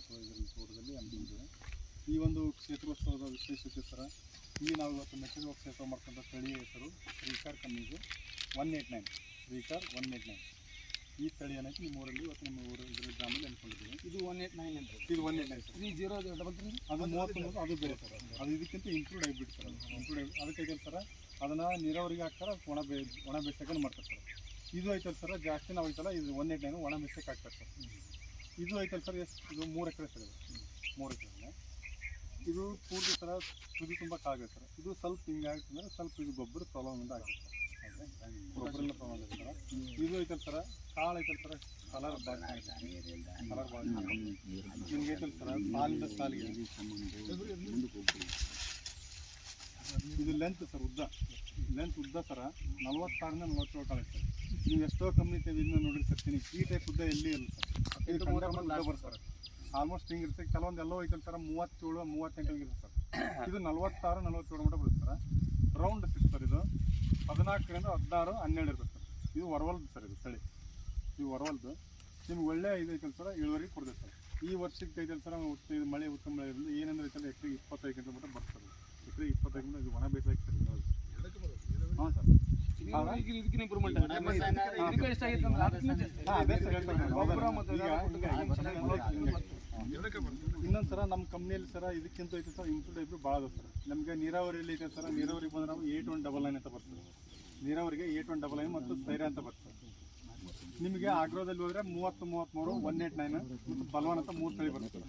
ತೋಟದಲ್ಲಿ ಹಮ್ಮಿಕೊಂಡಿದ್ದೇವೆ ಈ ಒಂದು ಕ್ಷೇತ್ರೋತ್ಸವದ ವಿಶೇಷತೆ ಸರ ಈ ನಾವು ಇವತ್ತು ಮೆಕ್ಕೆಜೋಳ ಕ್ಷೇತ್ರ ಮಾಡ್ಕೊಂಡ ತಳಿಯ ಹೆಸರು ಶ್ರೀಕಾರ್ ಕಮ್ಮಿಗೆ one eight nine Shrikar one eight nine ಈ ತಳಿ ಏನೈತಿ ನಿಮ್ಮ ಊರಲ್ಲಿ ಇವತ್ತು ನಿಮ್ಮ ಊರು ಇದರ ಗ್ರಾಮದಲ್ಲಿ ಅನ್ಕೊಂಡಿದ್ದೀವಿ ಇದು ಒನ್ ಏಟ್ ನೈನ್ ಅಂತ. ಇದು one eight nine sir. Three zero double three ಅದು ಮೂವತ್ತೊಂಬತ್ತು ಮೂವತ್ತು ಅದು ಬೇರೆ ಸರ್. ಅದು ಇದಕ್ಕಿಂತ ಇಂಕ್ಲೂಡ್ ಆಗಿಬಿಟ್ಟು ಸರ್. ಅದು ಆಗಿ ಅದಕ್ಕೆ ಹೇಗೆ ಸರ್ ಅದನ್ನು ನೀರಾವರಿಗೆ ಹಾಕ್ತಾರೆ ಅದಕ್ಕೆ ಒಣ ಬೇ ಒಣ ಬೇಸಾಯಕ್ಕೆ ಮಾಡ್ತಾರೆ ಸರ್. ಇದು ಐತಲ್ಲ ಸರ್ ಜಾಸ್ತಿ ನಾವು ಐತಲ್ಲ ಇದು ಒನ್ ಏಟ್ ನೈನ್ ಒಣ ಬೇಸಾಯಕ್ಕೆ ಹಾಕ್ತಾರೆ ಸರ್. ಇದು ಐತಲ್ಲ ಸರ್ ಎಷ್ಟು ಇದು ಮೂರು ಎಕರೆ ಸರ್ ಇದು. ಮೂರು ಎಕರೆ ಇದು ಪೂರ್ತಿ ಸರ ತುದಿ ತುಂಬ ಕಾಗಿದೆ ಸರ್. ಇದು ಸ್ವಲ್ಪ ಹಿಂಗೆ ಆಗ್ತಂದ್ರೆ ಸ್ವಲ್ಪ ಇದು ಗೊಬ್ಬರ ಪ್ರಾಬ್ಲಮಿಂದ ಆಗುತ್ತೆ ಸರ್. ಗೊಬ್ಬರ ಪ್ರಾಬ್ಲಮ್ ಇದೆ ಸರ್. ಇದು ಐತಲ್ಲ ಸರ್, ಕಾಳು ಐತಲ್ಲ ಸರ್, ಕಲರ್ ಭಾಳ ಕಲರ್ ಭಾಳ ಹಿಂಗೆ ಐತಲ್ಲ ಸಾಲಿಂದ ಸಾಲಿಗೆ? ಇದು ಲೆಂತ್ ಸರ್ ಉದ್ದ. ಲೆಂತ್ ಉದ್ದ ಸರ ನಲ್ವತ್ತಾರಿಂದ ನಲ್ವತ್ತೇಳು ಕಾಲ ಸರ್ ನೀವು ಎಷ್ಟೋ ಕಂಪ್ನಿ ಇದನ್ನ ನೋಡಿರಿ ಸರ್ತೀನಿ ಈ ಟೈಪ್ ಉದ್ದ ಎಲ್ಲಿ ಇಲ್ಲ ಸರ್ ಇದು ಸರ್ ಆಲ್ಮೋಸ್ಟ್ ಹಿಂಗೆ ಇರುತ್ತೆ ಕೆಲವೊಂದು ಎಲ್ಲೋ ಐತಲ್ಲ ಸರ್ ಮೂವತ್ತೇಳು ಮೂವತ್ತೆಂಟು ಇರುತ್ತೆ ಸರ್ ಇದು ನಲ್ವತ್ತಾರು ನಲ್ವತ್ತೇಳು ಮಟ್ಟ ಬರುತ್ತೆ ಸರ್ ರೌಂಡ್ ಸಿಕ್ಸ್ ಸರ್ ಇದು. ಹದಿನಾಲ್ಕರಿಂದ ಹದಿನಾರು ಹನ್ನೆರಡು ಇರುತ್ತೆ ಸರ್ ಇದು ಹೊರವಲ್ದು ಸರ್ ಇದು ತಳಿ. ಇದು ಹೊರವಲ್ದು ನಿಮ್ಗೆ ಒಳ್ಳೆ ಇದು ಐತಲ್ಲ ಸರ್ ಇಳುವರಿ ಕೊಡ್ತೈತೆ ಸರ್ ಈ ವರ್ಷಕ್ಕೆ ಐತಲ್ಲ ಸರ್ ಮಳೆ ಉತ್ತಮ ಮಳೆ ಇರೋದು ಏನಂದ್ರೆ ಐತಲ್ಲ ಎಕರೆಗೆ ಇಪ್ಪತ್ತೈದು ಗಂಟೆ ಮಟ್ಟ ಬರ್ತದೆ. ಇಪ್ಪತ್ತೈದು ಇದು ಒಣ ಬೇಸಾಯಕ್ಕೆ ಸರ್. ಹಾಂ ಇಂಪ್ರೂವ್ಮೆಂಟ್ ಇದಕ್ಕೆ ಇನ್ನೊಂದು ಸರ ನಮ್ಮ ಕಂಪ್ನಿಯಲ್ಲಿ ಸರ ಇದಕ್ಕಿಂತ ಐತೆ ಸರ್ ಇಂಪ್ರೂವ್ ಇಬ್ಬರು ಭಾಳ ಅದ ಸರ್. ನಮಗೆ ನೀರಾವರಿಯಲ್ಲಿ ಐತೆ ಸರ್ ನೀರಾವರಿಗೆ ಬಂದ್ರೆ ನಾವು ಏಟ್ ಒನ್ ಡಬಲ್ ನೈನ್ ಅಂತ ಬರ್ತದೆ. ನೀರಾವರಿಗೆ ಏಟ್ ಒನ್ ಡಬಲ್ ನೈನ್ ಮತ್ತು ಸೈರ ಅಂತ ಬರ್ತದೆ. ನಿಮಗೆ ಆಗ್ರೋದಲ್ಲಿ ಹೋದ್ರೆ ಮೂವತ್ತು ಮೂವತ್ತ್ಮೂರು ಒನ್ ಏಟ್ ನೈನ್ ಬಲ್ವಾನ್ ಅಂತ ಮೂರು ತಳಿ ಬರುತ್ತೆ.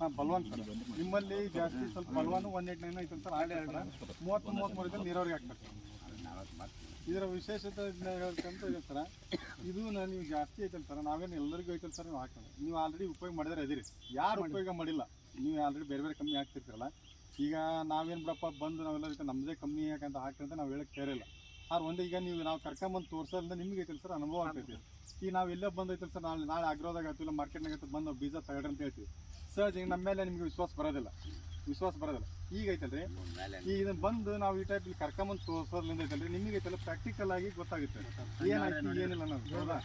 ಹಾಂ, ಬಲ್ವಾನ್ ಸರ್. ನಿಮ್ಮಲ್ಲಿ ಜಾಸ್ತಿ ಸ್ವಲ್ಪ ಬಲ್ವಾನು ಒನ್ ಏಟ್ ನೈನ್ ಐತೆ ಸರ್ ಆಡೇ ಮೂವತ್ತು ಮೂವತ್ತ್ ಮೂರು ನೀರಾವರಿಗೆ ಸರ್ ಇದರ ವಿಶೇಷತೆ ಇದೆ ಸರ. ಇದು ನಾನು ನೀವು ಜಾಸ್ತಿ ಐತಲ್ಲ ಸರ್. ನಾವೇನು ಎಲ್ಲರಿಗೂ ಐತಲ್ಲ ಸರ್ ನೀವು ಹಾಕೋಣ ನೀವು ಆಲ್ರೆಡಿ ಉಪಯೋಗ ಮಾಡಿದ್ರೆ ಅದಿರಿ ಯಾರು ಉಪಯೋಗ ಮಾಡಿಲ್ಲ. ನೀವು ಆಲ್ರೆಡಿ ಬೇರೆ ಬೇರೆ ಕಮ್ಮಿ ಹಾಕ್ತಿರ್ತೀರಲ್ಲ. ಈಗ ನಾವೇನು ಬಿಡಪ್ಪ ಬಂದು ನಾವೆಲ್ಲ ನಮ್ಮದೇ ಕಮ್ಮಿ ಯಾಕಂತ ಹಾಕ್ತಂತ ನಾವು ಹೇಳಕ್ಕೆ ಕೇರಿಲ್ಲ ಆದ್ರೆ ಒಂದು ಈಗ ನೀವು ನಾವು ಕರ್ಕೊಂಬಂದು ತೋರ್ಸೋದ್ರಿಂದ ನಿಮ್ಗೆ ಐತಿಲ್ಲ ಸರ್ ಅನುಭವ ಆಗ್ತೈತಿ. ಈಗ ನಾವು ಎಲ್ಲೇ ಬಂದೈತಲ್ಲ ಸರ್ ನಾಳೆ ನಾಳೆ ಆಗ್ರೋದಾಗ ಆಯ್ತಿಲ್ಲ ಮಾರ್ಕೆಟ್ನಾಗ ಆಯ್ತು ಬಂದು ಬೀಜ ತಗೊಳ್ರಿ ಅಂತ ಹೇಳ್ತೀವಿ. ಸರ್ ಈಗ ನಮ್ಮ ಮೇಲೆ ನಿಮ್ಗೆ ವಿಶ್ವಾಸ ಬರೋದಿಲ್ಲ. ವಿಶ್ವಾಸ ಬರೋದಿಲ್ಲ. ಈಗ ಐತಲ್ರಿ ಈಗ ಇದನ್ನ ಬಂದು ನಾವು ಈ ಟೈಪ್ ಇಲ್ಲಿ ಕರ್ಕೊಂಬಂದು ತೋರ್ಸೋದ್ರಿಂದ ಐತಲ್ರಿ ನಿಮಗೆ ಐತಲ್ಲ ಪ್ರಾಕ್ಟಿಕಲ್ ಆಗಿ ಗೊತ್ತಾಗುತ್ತೆ. ಏನಾಯ್ತು ಏನಿಲ್ಲ ಅನ್ನೋದು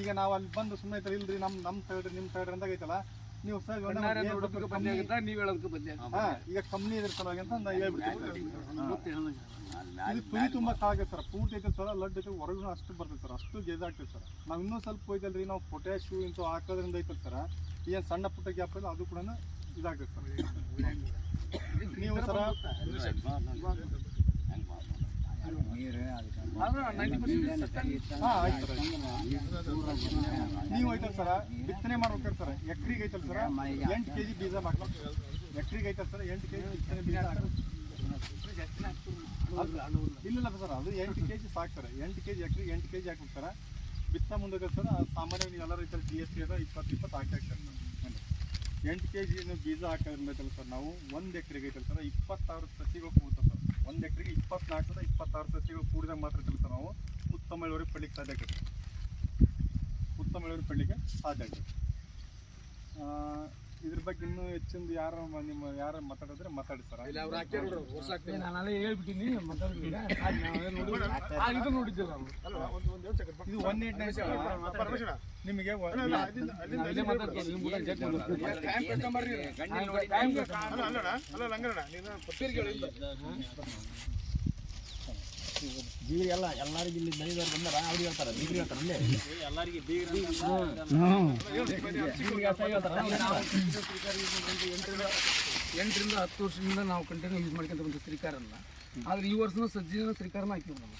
ಈಗ ನಾವು ಅಲ್ಲಿ ಬಂದು ಸುಮ್ಮನೆ ಐತಲ್ಲ ಇಲ್ರಿ ನಮ್ಮ ನಮ್ಮ ತಗೊಳ್ರಿ ನಿಮ್ಮ ತಗೊಳ್ರಿ ಅಂದಾಗ ಐತಲ್ಲ ನೀವು ಸರ್ ನೀವು ಹೇಳೋದಕ್ಕೆ ಬಂದೇ ಈಗ ಕಂಪ್ನಿ ಇದ್ರ ಸಲುವಾಗಿ ಅಂತ ನಾನು ಹೇಳ್ಬಿಡ್ತೀನಿ. ಇದು ತುದಿ ತುಂಬ ಕಾಗೆ ಸರ್. ಪೂರ್ತಿ ಐತೆ ಸರ್. ಲಡ್ಡು ಐತೆ. ಹೊರಗೂ ಅಷ್ಟು ಬರ್ತದೆ ಸರ್. ಅಷ್ಟು ಗೆಜ್ ಆಗ್ತದೆ ಸರ್. ನಾವು ಇನ್ನೂ ಸ್ವಲ್ಪ ಹೋಯ್ತಲ್ರಿ. ನಾವು ಪೊಟ್ಯಾಶು ಇಂಥ ಹಾಕೋದ್ರಿಂದ ಐತಲ್ಲ ಸರ್. ಏನು ಸಣ್ಣ ಪುಟ್ಟ ಗ್ಯಾಪ್ ಇಲ್ಲ ಅದು ಕೂಡ ಇದಾಗ್ತದೆ ಸರ್. ನೀವು ಸರ ಆದ್ರೆ 90% ಸತ್ಯಾಂಗ ಹಾಂ ಆಯ್ತು ಸರ್ ನೀವು ಐತಲ್ ಸರ ಬಿತ್ತನೆ ಮಾಡ್ಬೇಕಾರೆ ಸರ್ ಎಕ್ರಿಗೆ ಐತಲ್ ಸರ ಎಂಟು ಕೆ ಜಿ ಬೀಜ ಮಾಡ್ಬೇಕು ಎಕ್ರಿಗೆ ಐತಲ್ ಸರ್ ಎಂಟು ಕೆ ಜಿ ಬಿತ್ತನೆ ಬೀಜ ಇಲ್ಲ ಸರ್ ಅದು ಎಂಟು ಕೆ ಜಿ ಸಾಕು ಸರ್ ಎಂಟು ಕೆ ಜಿ ಎಕ್ರಿಗೆ ಎಂಟು ಕೆ ಜಿ ಹಾಕ್ಬೇಕು ಬಿತ್ತ ಮುಂದಕ್ಕೆ ಸರ್ ಸಾಮಾನ್ಯವಾಗಿ ನೀವು ಎಲ್ಲರೂ ಐತಲ್ಲ ಜಿ ಎಸ್ ಟಿ ಅದ ಇಪ್ಪತ್ತು ಇಪ್ಪತ್ತು ಹಾಕಿ ಹಾಕ್ತಾರೆ ಸರ್ ಎಂಟು ಕೆ ಜಿ ಬೀಜ ಹಾಕೋದ್ರಿಂದ ಸರ್ ನಾವು ಒಂದು ಎಕ್ರಿಗೆ ಐತಲ್ ಸರ್ ಇಪ್ಪತ್ತಾರು ಸಸಿಗೆ ಸರ್ ಒಂದು ಎಕರೆಗೆ ಇಪ್ಪತ್ನಾಲ್ಕರಿಂದ ಇಪ್ಪತ್ತಾರು ಸಸಿಗಳು ಕೂಡಿದಾಗ ಮಾತ್ರ ಐತಲ್ಲ ನಾವು. ಉತ್ತಮ ಇಳುವರಿ ಪಡ್ಲಿಕ್ಕೆ ಸಾಧ್ಯ ಆಗ್ತದೆ. ಉತ್ತಮ ಇಳುವರಿ ಪಡ್ಲಿಕ್ಕೆ ಸಾಧ್ಯ ಆಗ್ತದೆ. ಆ, ಇದ್ರ ಬಗ್ಗೆ ಇನ್ನೂ ಹೆಚ್ಚಿಂದು ಯಾರು ನಿಮ್ಮ ಯಾರು ಮಾತಾಡಿದ್ರೆ ಮಾತಾಡಿ ಸರ್. ನಾನು ಅಲ್ಲೇ ಹೇಳ್ಬಿಟ್ಟಿನಿ ಇದು ನೋಡಿದ್ದಿಲ್ಲ ನಾವು. ಇದು ಒನ್ ಏಟ್ ನೈನ್ ನಿಮಗೆ ಇಲ್ಲೇ ಮಾತಾಡ್ತೀನಿ, ನಿಮ್ಮ ಕೂಡ ಜಗ್ ಮಾತಾಡ್ತೀನಿ. ಟೈಮ್ ಕಟ್ಕೊಂಬರ್ರಿ. ಟೈಮ್ ಕಟ್ಕೊಂಬರ್ರಿ. ಬೀಗ್ರಿಗೆಲ್ಲ ಎಲ್ಲರಿಗೂ ಇಲ್ಲಿ ಬೆಳೆದವ್ರು ಬಂದಾರ ಅವ್ರಿಗೆ ಹೇಳ್ತಾರ ಬೀಗ್ರಿ ಹೇಳ್ತಾರ ಅಲ್ಲೇ. ಎಂಟರಿಂದ ಹತ್ತು ವರ್ಷದಿಂದ ನಾವು ಕಂಟಿನ್ಯೂ ಯೂಸ್ ಮಾಡ್ಕೊಂತ ಬಂದ ಶ್ರೀಕಾರನ್ನ ಆದ್ರೆ ಈ ವರ್ಷನೂ ಸಜ್ಜಿನ ಶ್ರೀಕಾರನ ಹಾಕಿವಿ ನಾವು.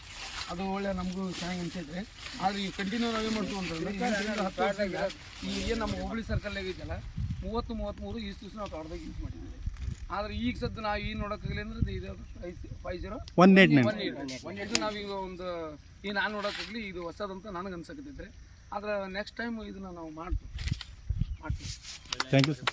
ಅದು ಒಳ್ಳೆ ನಮಗೂ ಚೆನ್ನಾಗಿ ಅನ್ಸೈತ್ರಿ. ಆದ್ರೆ ಈ ಕಂಟಿನ್ಯೂ ನಾವೇ ಮಾಡ್ತೀವಿ ಅಂತಂದ್ರೆ ಹತ್ತು ವರ್ಷದಿಂದ ಈ ಏನು ನಮ್ಮ ಹುಬ್ಳಿ ಸರ್ಕಲ್ ಐತಲ್ಲ ಮೂವತ್ತು ಮೂವತ್ತ್ಮೂರು ಇಷ್ಟು ದಿವಸ ನಾವು ತೋಟದಾಗ ಯೂಸ್ ಮಾಡಿದ್ದೀವಿ ಆದ್ರೆ ಈಗ ಸದ್ದು ನಾವು ಈಗ ನೋಡೋಕ್ಕಾಗಲಿ ಅಂದ್ರೆ ಇದು five zero one eight nine one eight one eight ನಾವೀಗ ಒಂದು ಈ ನಾನು ನೋಡೋಕ್ಕಾಗಲಿ ಇದು ಹೊಸದಂತ ನನಗೆ ಅನ್ಸಕತ್ತೈತೆ ಆದ್ರೆ ನೆಕ್ಸ್ಟ್ ಟೈಮ್ ಇದನ್ನ ನಾವು ಮಾಡ್ತೀವಿ. ಮಾಡ್ತೀವಿ. Thank you sir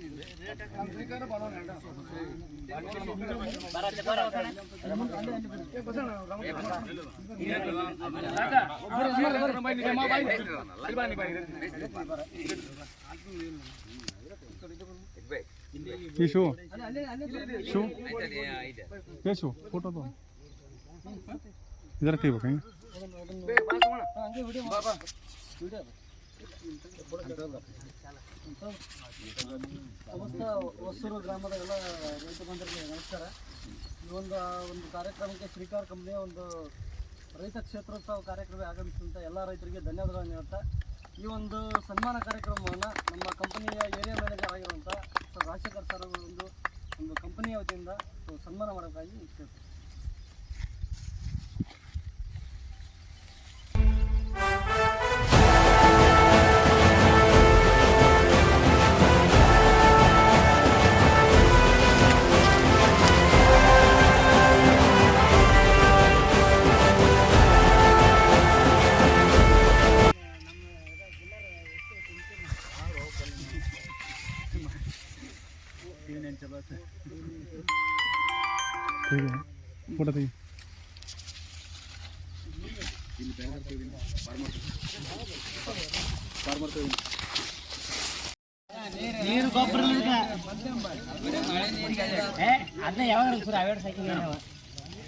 shoe shoe ಏ ಶೂ ಫೋಟೋದು ಇದರ ತೆಗಿಬೇಕು ಹೆಂಗೆ ಸಮಸ್ತ ಹೊಸೂರು ಗ್ರಾಮದ ಎಲ್ಲ ರೈತ ಬಂಧುಗಳಿಗೆ ನಮಸ್ಕಾರ. ಈ ಒಂದು ಒಂದು ಕಾರ್ಯಕ್ರಮಕ್ಕೆ ಶ್ರೀಕಾರ ಕಂಪ್ನಿಯ ಒಂದು ರೈತ ಕ್ಷೇತ್ರೋತ್ಸವ ಕಾರ್ಯಕ್ರಮ ಆಗಮಿಸಿದಂಥ ಎಲ್ಲ ರೈತರಿಗೆ ಧನ್ಯವಾದಗಳನ್ನು ಹೇಳ್ತಾ, ಈ ಒಂದು ಸನ್ಮಾನ ಕಾರ್ಯಕ್ರಮವನ್ನು ನಮ್ಮ ಕಂಪನಿಯ ಏರಿಯಾ ಮ್ಯಾನೇಜರ್ ಆಗಿರುವಂಥ ರಾಜಶೇಖರ್ ಸರ್ ಅವರು ಒಂದು ಒಂದು ಕಂಪನಿಯ ವತಿಯಿಂದ ಸನ್ಮಾನ ಮಾಡೋಕ್ಕಾಗಿ ಇಷ್ಟ ಫೋಟೋ ತೆಗಿ ಅದನ್ನ ಯಾವಾಗ ಸರ್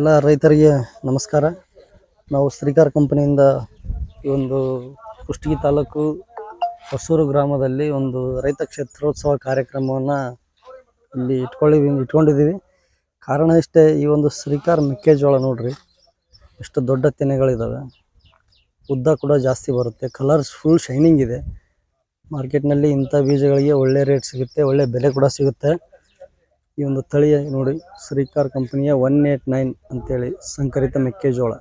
ಎಲ್ಲ ರೈತರಿಗೆ ನಮಸ್ಕಾರ. ನಾವು ಶ್ರೀಕಾರ್ ಕಂಪನಿಯಿಂದ ಈ ಒಂದು ಕುಷ್ಟಗಿ ತಾಲೂಕು ಹೊಸೂರು ಗ್ರಾಮದಲ್ಲಿ ಒಂದು ರೈತ ಕ್ಷೇತ್ರೋತ್ಸವ ಕಾರ್ಯಕ್ರಮವನ್ನು ಇಲ್ಲಿ ಇಟ್ಕೊಳ್ಳಿ, ಇಟ್ಕೊಂಡಿದ್ದೀವಿ. ಕಾರಣ ಇಷ್ಟೇ, ಈ ಒಂದು ಶ್ರೀಕಾರ್ ಮೆಕ್ಕೆಜೋಳ ನೋಡಿರಿ, ಎಷ್ಟು ದೊಡ್ಡ ತೆನೆಗಳಿದ್ದಾವೆ ಉದ್ದ ಕೂಡ ಜಾಸ್ತಿ ಬರುತ್ತೆ ಕಲರ್ಸ್ ಫುಲ್ ಶೈನಿಂಗ್ ಇದೆ. ಮಾರ್ಕೆಟ್ನಲ್ಲಿ ಇಂಥ ಬೀಜಗಳಿಗೆ ಒಳ್ಳೆ ರೇಟ್ ಸಿಗುತ್ತೆ, ಒಳ್ಳೆ ಬೆಲೆ ಕೂಡ ಸಿಗುತ್ತೆ. ಈ ಒಂದು ತಳಿಯ ನೋಡಿ, ಶ್ರೀಕಾರ್ ಕಂಪನಿಯ ಒನ್ ಏಟ್ ನೈನ್ ಅಂತೇಳಿ ಸಂಕರಿತ ಮೆಕ್ಕೆಜೋಳ.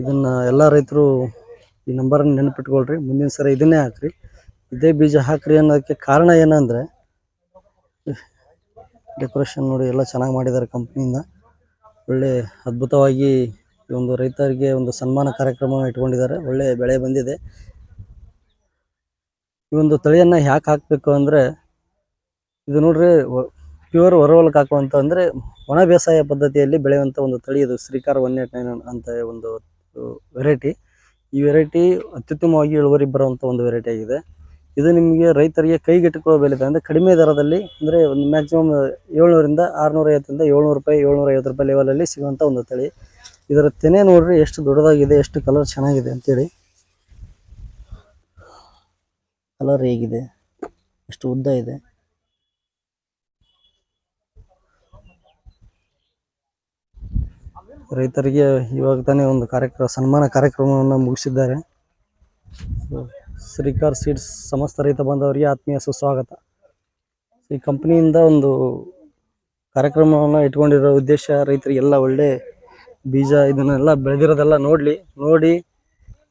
ಇದನ್ನ ಎಲ್ಲ ರೈತರು ಈ ನಂಬರನ್ನು ನೆನಪಿಟ್ಕೊಳ್ರಿ, ಮುಂದಿನ ಸರಿ ಇದನ್ನೇ ಹಾಕ್ರಿ. ಇದೇ ಬೀಜ ಹಾಕ್ರಿ ಅನ್ನೋದಕ್ಕೆ ಕಾರಣ ಏನಂದರೆ ಡೆಕೋರೇಷನ್ ನೋಡಿ ಎಲ್ಲ ಚೆನ್ನಾಗಿ ಮಾಡಿದ್ದಾರೆ ಕಂಪ್ನಿಯಿಂದ. ಒಳ್ಳೆ ಅದ್ಭುತವಾಗಿ ಈ ಒಂದು ರೈತರಿಗೆ ಒಂದು ಸನ್ಮಾನ ಕಾರ್ಯಕ್ರಮವನ್ನು ಇಟ್ಕೊಂಡಿದ್ದಾರೆ. ಒಳ್ಳೆ ಬೆಳೆ ಬಂದಿದೆ. ಈ ಒಂದು ತಳಿಯನ್ನು ಯಾಕೆ ಹಾಕಬೇಕು ಅಂದರೆ ಇದು ನೋಡ್ರಿ ಪ್ಯೂರ್ ಹೊರವಲಕ್ಕೆ ಹಾಕುವಂತ ಅಂದ್ರೆ ಒಣ ಬೇಸಾಯ ಪದ್ಧತಿಯಲ್ಲಿ ಬೆಳೆಯುವಂತ ಒಂದು ತಳಿ ಇದು ಶ್ರೀಕಾರ ಒನ್ ಏಟ್ ನೈನ್ ಅಂತ ಒಂದು ವೆರೈಟಿ ಈ ವೆರೈಟಿ ಅತ್ಯುತ್ತಮವಾಗಿ ಇಳುವರಿ ಬರುವಂತ ಒಂದು ವೆರೈಟಿ ಆಗಿದೆ. ಇದು ನಿಮಗೆ ರೈತರಿಗೆ ಕೈಗೆಟುಕುವ ಬೆಲೆ ಅಂದ್ರೆ ಕಡಿಮೆ ದರದಲ್ಲಿ, ಅಂದ್ರೆ ಒಂದು ಮ್ಯಾಕ್ಸಿಮಮ್ ಏಳ್ನೂರಿಂದ ಆರುನೂರ ಐವತ್ತರಿಂದ ಏಳ್ನೂರು ರೂಪಾಯಿ ಏಳ್ನೂರ ಐವತ್ತು ರೂಪಾಯಿ ಲೆವೆಲಲ್ಲಿ ಸಿಗುವಂತ ಒಂದು ತಳಿ. ಇದರ ತೆನೆ ನೋಡ್ರಿ, ಎಷ್ಟು ದೊಡ್ಡದಾಗಿದೆ, ಎಷ್ಟು ಕಲರ್ ಚೆನ್ನಾಗಿದೆ ಅಂತೇಳಿ. ಕಲರ್ ಹೇಗಿದೆ, ಎಷ್ಟು ಉದ್ದ ಇದೆ. ರೈತರಿಗೆ ಇವಾಗ ತಾನೇ ಒಂದು ಕಾರ್ಯಕ್ರಮ, ಸನ್ಮಾನ ಕಾರ್ಯಕ್ರಮವನ್ನು ಮುಗಿಸಿದ್ದಾರೆ. ಶ್ರೀಕಾರ್ ಸೀಡ್ಸ್ ಸಮಸ್ತ ರೈತ ಬಾಂಧವರಿಗೆ ಆತ್ಮೀಯ ಸುಸ್ವಾಗತ. ಈ ಕಂಪ್ನಿಯಿಂದ ಒಂದು ಕಾರ್ಯಕ್ರಮವನ್ನು ಇಟ್ಕೊಂಡಿರೋ ಉದ್ದೇಶ ರೈತರಿಗೆಲ್ಲ ಒಳ್ಳೆ ಬೀಜ ಇದನ್ನೆಲ್ಲ ಬೆಳೆದಿರೋದೆಲ್ಲ ನೋಡಲಿ, ನೋಡಿ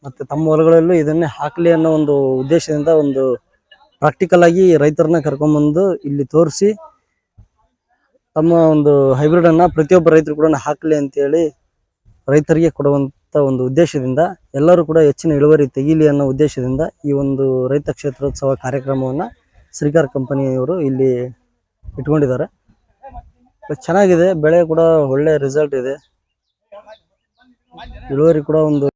ಮತ್ತು ತಮ್ಮ ಹೊಲಗಳಲ್ಲೂ ಇದನ್ನೇ ಹಾಕಲಿ ಅನ್ನೋ ಒಂದು ಉದ್ದೇಶದಿಂದ ಒಂದು ಪ್ರಾಕ್ಟಿಕಲ್ ಆಗಿ ರೈತರನ್ನ ಕರ್ಕೊಂಬಂದು ಇಲ್ಲಿ ತೋರಿಸಿ ತಮ್ಮ ಒಂದು ಹೈಬ್ರಿಡ್ ಅನ್ನ ಪ್ರತಿಯೊಬ್ಬ ರೈತರು ಕೂಡ ಹಾಕಲಿ ಅಂತೇಳಿ ರೈತರಿಗೆ ಕೊಡುವಂತ ಒಂದು ಉದ್ದೇಶದಿಂದ ಎಲ್ಲರೂ ಕೂಡ ಹೆಚ್ಚಿನ ಇಳುವರಿ ತೆಗೀಲಿ ಅನ್ನೋ ಉದ್ದೇಶದಿಂದ ಈ ಒಂದು ರೈತ ಕ್ಷೇತ್ರೋತ್ಸವ ಕಾರ್ಯಕ್ರಮವನ್ನು ಶ್ರೀಕಾರ್ ಕಂಪನಿಯವರು ಇಲ್ಲಿ ಇಟ್ಕೊಂಡಿದ್ದಾರೆ. ಚೆನ್ನಾಗಿದೆ, ಬೆಳೆ ಕೂಡ ಒಳ್ಳೆ ರಿಸಲ್ಟ್ ಇದೆ. ಇಳುವರಿ ಕೂಡ ಒಂದು